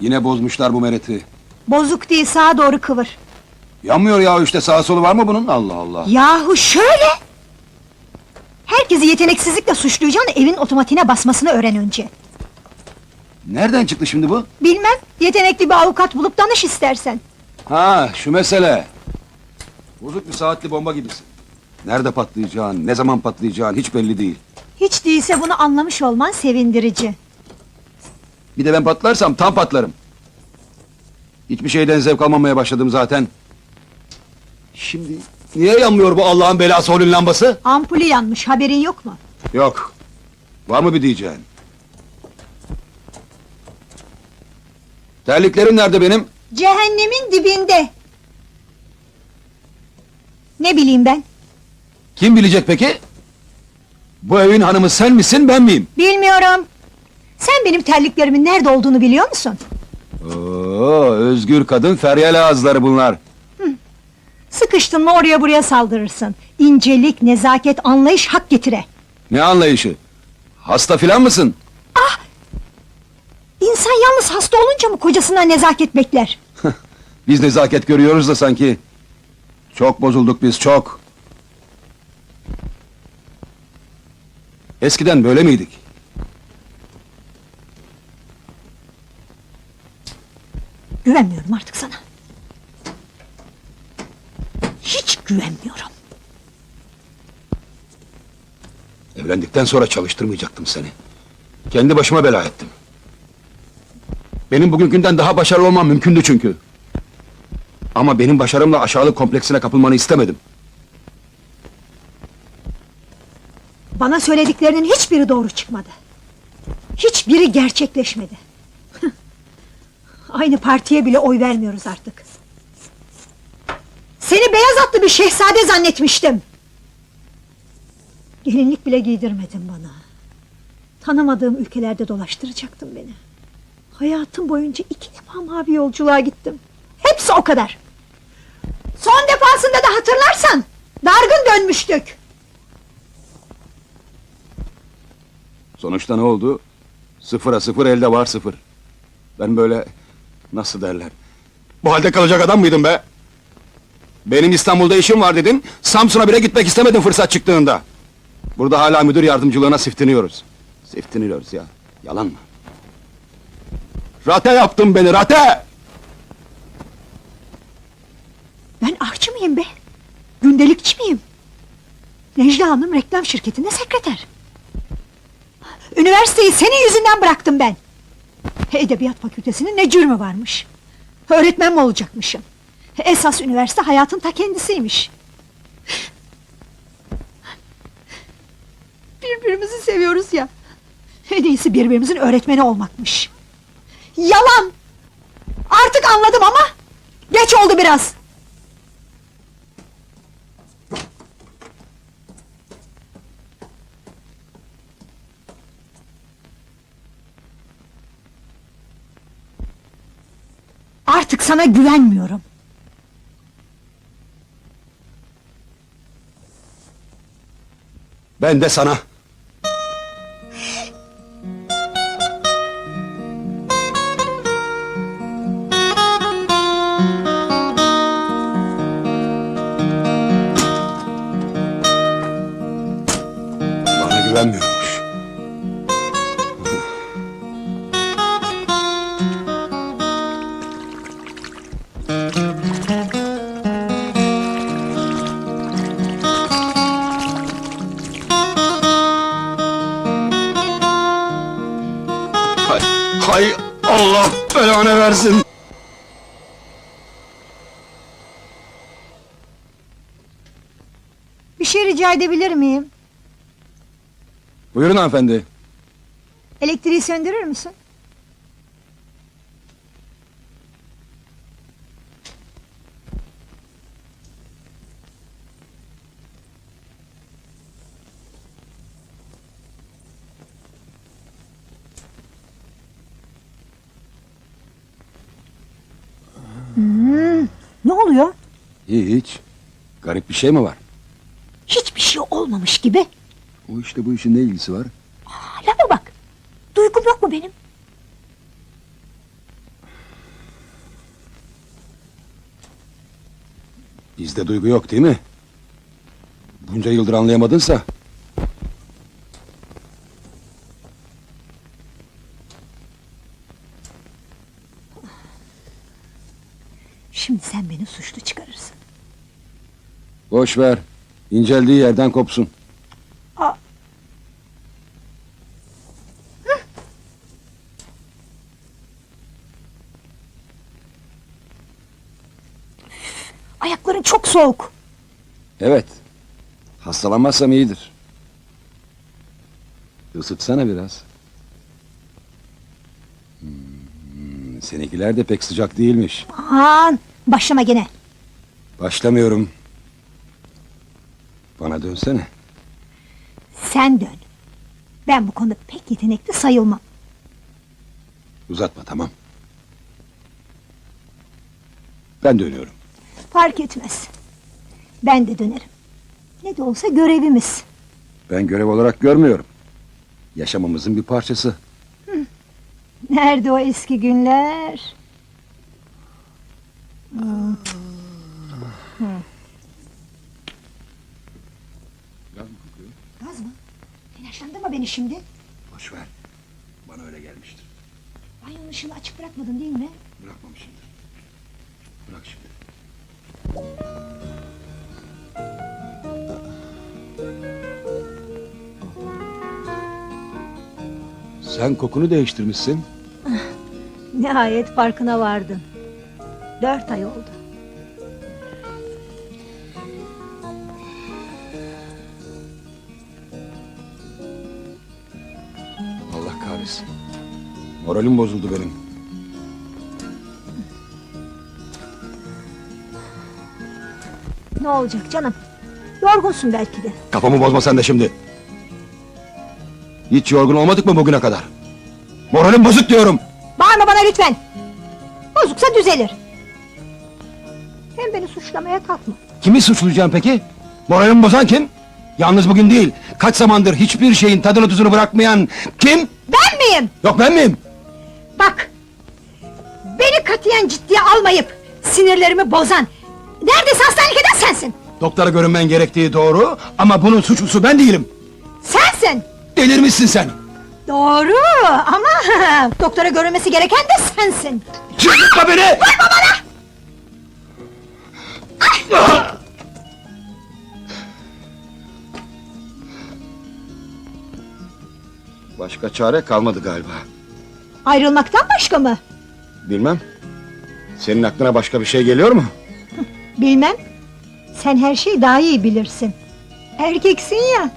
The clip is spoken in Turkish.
Yine bozmuşlar bu mereti. Bozuk değil sağa doğru kıvır. Yanmıyor ya işte sağa solu var mı bunun? Allah Allah. Yahu şöyle! Herkesi yeteneksizlikle suçlayacağın evin otomatiğine basmasını öğren önce. Nereden çıktı şimdi bu? Bilmem, yetenekli bir avukat bulup danış istersen. Ha şu mesele. Bozuk bir saatli bomba gibisin. Nerede patlayacağın, ne zaman patlayacağın hiç belli değil. Hiç değilse bunu anlamış olman sevindirici. Bir de ben patlarsam tam patlarım. Hiçbir şeyden zevk almamaya başladım zaten. Şimdi niye yanmıyor bu Allah'ın belası holün lambası? Ampulü yanmış, haberin yok mu? Yok. Var mı bir diyeceğin? Terliklerim nerede benim? Cehennemin dibinde. Ne bileyim ben? Kim bilecek peki? Bu evin hanımı sen misin ben miyim? Bilmiyorum. Sen benim terliklerimin nerede olduğunu biliyor musun? Oo, özgür kadın feryal ağızları bunlar. Sıkıştın mı oraya buraya saldırırsın. İncelik, nezaket, anlayış hak getire. Ne anlayışı? Hasta filan mısın? İnsan yalnız hasta olunca mı kocasından nezaket bekler? Biz nezaket görüyoruz da sanki. Çok bozulduk biz çok. Eskiden böyle miydik? Güvenmiyorum artık sana. Hiç güvenmiyorum. Evlendikten sonra çalıştırmayacaktım seni. Kendi başıma bela ettim. Benim bugünkünden daha başarılı olmam mümkündü çünkü. Ama benim başarımla aşağılık kompleksine kapılmanı istemedim. Bana söylediklerinin hiçbiri doğru çıkmadı. Hiçbiri gerçekleşmedi. Aynı partiye bile oy vermiyoruz artık. Seni beyaz atlı bir şehzade zannetmiştim. Gelinlik bile giydirmedin bana. Tanımadığım ülkelerde dolaştıracaktın beni. Hayatım boyunca iki defa mavi yolculuğa gittim. Hepsi o kadar. Son defasında da hatırlarsan dargın dönmüştük. Sonuçta ne oldu? Sıfıra sıfır elde var sıfır. Ben böyle nasıl derler? Bu halde kalacak adam mıydım be? Benim İstanbul'da işim var dedin. Samsun'a bile gitmek istemedim fırsat çıktığında. Burada hala müdür yardımcılığına siftiniyoruz. Siftiniyoruz ya. Yalan mı? Rate yaptın beni rate! Ben ahçı mıyım be? Gündelikçi miyim? Necla Hanım reklam şirketinde sekreter. Üniversiteyi senin yüzünden bıraktım ben. Edebiyat fakültesinin ne cürmü varmış? Öğretmen mi olacakmışım? Esas üniversite hayatın ta kendisiymiş. Birbirimizi seviyoruz ya. En iyisi birbirimizin öğretmeni olmakmış. Yalan! Artık anladım ama geç oldu biraz. Artık sana güvenmiyorum. Ben de sana. Hay Allah belanı versin. Bir şey rica edebilir miyim? Buyurun hanımefendi. Elektriği söndürür müsün? Ne oluyor? Hiç. Garip bir şey mi var? Hiçbir şey olmamış gibi. O işte bu işin ne ilgisi var? Aa, lafa bak. Duygum yok mu benim? Bizde duygu yok değil mi? Bunca yıldır anlayamadınsa Boş ver. İnceldiği yerden kopsun. Ayakların çok soğuk. Evet. Hastalanmazsam iyidir. Isıtsana biraz. Hmm, seninkiler de pek sıcak değilmiş. Aman başlama gene. Başlamıyorum. Bana dönsene. Sen dön. Ben bu konuda pek yetenekli sayılmam. Uzatma tamam. Ben dönüyorum. Fark etmez. Ben de dönerim. Ne de olsa görevimiz. Ben görev olarak görmüyorum. Yaşamamızın bir parçası. Nerede o eski günler? Hmm. Hmm. Gaz mı? Telaşlandırma beni şimdi. Boş ver. Bana öyle gelmiştir. Banyonun ışığını açık bırakmadın değil mi? Bırakmamışımdır. Bırak şimdi. Sen kokunu değiştirmişsin. Nihayet farkına vardın. Dört ay oldu. Kahretsin. Moralim bozuldu benim. Ne olacak canım? Yorgunsun belki de. Kafamı bozma sen de şimdi. Hiç yorgun olmadık mı bugüne kadar? Moralim bozuk diyorum. Bağırma bana lütfen. Bozuksa düzelir. Hem beni suçlamaya kalkma. Kimi suçlayacağım peki? Moralimi bozan kim? Yalnız bugün değil. Kaç zamandır hiçbir şeyin tadını tuzunu bırakmayan kim? Ben miyim? Yok ben miyim? Bak! Beni katiyen ciddiye almayıp sinirlerimi bozan, neredeyse hastanelik eden sensin. Doktora görünmen gerektiği doğru ama bunun suçlusu ben değilim. Sensin! Delirmişsin sen. Doğru ama doktora görünmesi gereken de sensin. Çıldırtma beni! Başka çare kalmadı galiba. Ayrılmaktan başka mı? Bilmem. Senin aklına başka bir şey geliyor mu? Bilmem. Sen her şeyi daha iyi bilirsin. Erkeksin ya.